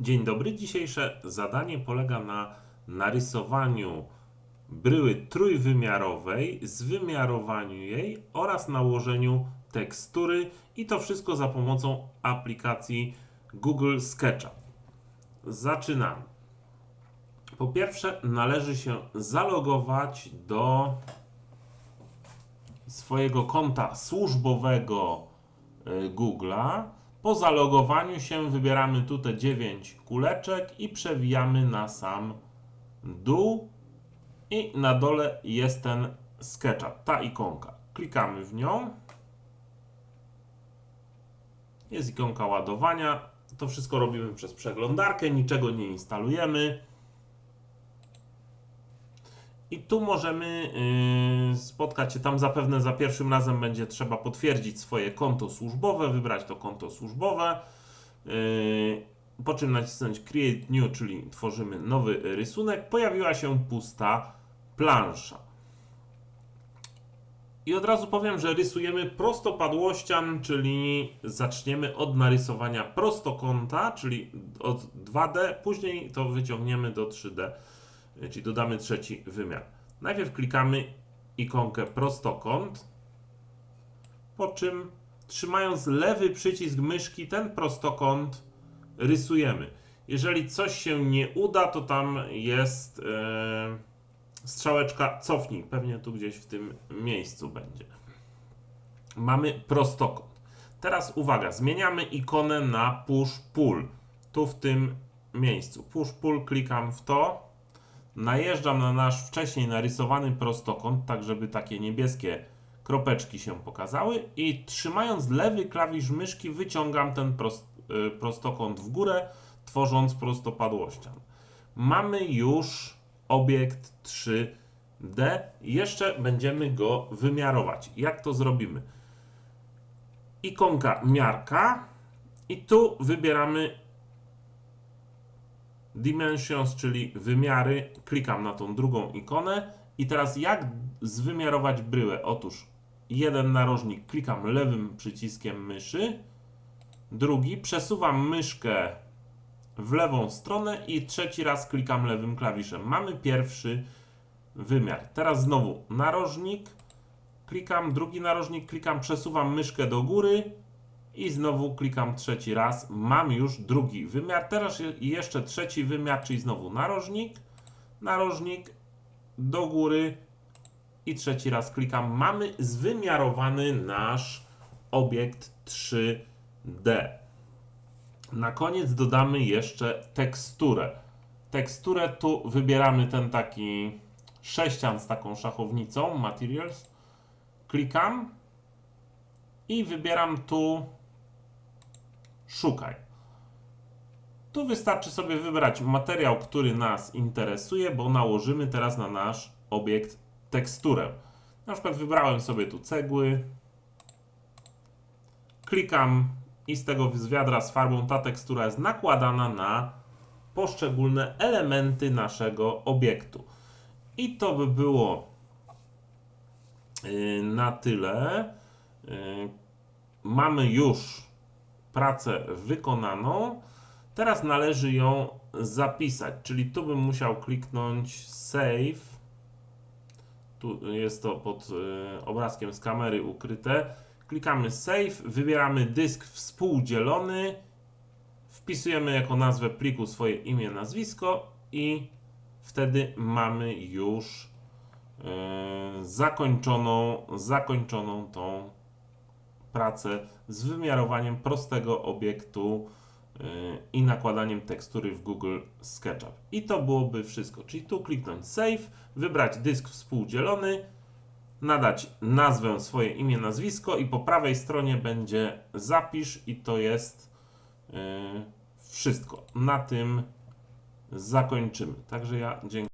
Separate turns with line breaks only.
Dzień dobry. Dzisiejsze zadanie polega na narysowaniu bryły trójwymiarowej, zwymiarowaniu jej oraz nałożeniu tekstury i to wszystko za pomocą aplikacji Google SketchUp. Zaczynamy. Po pierwsze, należy się zalogować do swojego konta służbowego y, Google'a. Po zalogowaniu się wybieramy tutaj 9 kuleczek i przewijamy na sam dół i na dole jest ten SketchUp, ta ikonka. Klikamy w nią. Jest ikonka ładowania. To wszystko robimy przez przeglądarkę, niczego nie instalujemy. I tu możemy yy, spotkać się, tam zapewne za pierwszym razem będzie trzeba potwierdzić swoje konto służbowe, wybrać to konto służbowe, yy, po czym nacisnąć Create New, czyli tworzymy nowy rysunek. Pojawiła się pusta plansza. I od razu powiem, że rysujemy prostopadłościan, czyli zaczniemy od narysowania prostokąta, czyli od 2D, później to wyciągniemy do 3D, czyli dodamy trzeci wymiar. Najpierw klikamy ikonkę prostokąt, po czym trzymając lewy przycisk myszki ten prostokąt rysujemy. Jeżeli coś się nie uda, to tam jest e, strzałeczka cofnij, pewnie tu gdzieś w tym miejscu będzie. Mamy prostokąt. Teraz uwaga, zmieniamy ikonę na push pull. Tu w tym miejscu. Push pull, klikam w to. Najeżdżam na nasz wcześniej narysowany prostokąt, tak żeby takie niebieskie kropeczki się pokazały i trzymając lewy klawisz myszki wyciągam ten prost, y, prostokąt w górę, tworząc prostopadłościan. Mamy już obiekt 3D. Jeszcze będziemy go wymiarować. Jak to zrobimy? Ikonka miarka i tu wybieramy Dimensions, czyli wymiary. Klikam na tą drugą ikonę i teraz jak zwymiarować bryłę? Otóż jeden narożnik klikam lewym przyciskiem myszy, drugi przesuwam myszkę w lewą stronę i trzeci raz klikam lewym klawiszem. Mamy pierwszy wymiar. Teraz znowu narożnik, klikam drugi narożnik, klikam, przesuwam myszkę do góry i znowu klikam trzeci raz. Mam już drugi wymiar. Teraz je- jeszcze trzeci wymiar, czyli znowu narożnik, narożnik do góry i trzeci raz klikam. Mamy zwymiarowany nasz obiekt 3D. Na koniec dodamy jeszcze teksturę. Teksturę tu wybieramy ten taki sześcian z taką szachownicą, Materials. Klikam i wybieram tu Szukaj. Tu wystarczy sobie wybrać materiał, który nas interesuje, bo nałożymy teraz na nasz obiekt teksturę. Na przykład wybrałem sobie tu cegły. Klikam i z tego z wiadra z farbą ta tekstura jest nakładana na poszczególne elementy naszego obiektu. I to by było yy, na tyle. Yy, Mamy już pracę wykonaną. Teraz należy ją zapisać, czyli tu bym musiał kliknąć save. Tu jest to pod y, obrazkiem z kamery ukryte. Klikamy save, wybieramy dysk współdzielony, wpisujemy jako nazwę pliku swoje imię, nazwisko i wtedy mamy już y, zakończoną, zakończoną tą pracę z wymiarowaniem prostego obiektu yy, i nakładaniem tekstury w Google SketchUp. I to byłoby wszystko. Czyli tu kliknąć Save, wybrać dysk współdzielony, nadać nazwę, swoje imię, nazwisko i po prawej stronie będzie zapisz i to jest yy, wszystko. Na tym zakończymy. Także ja dziękuję.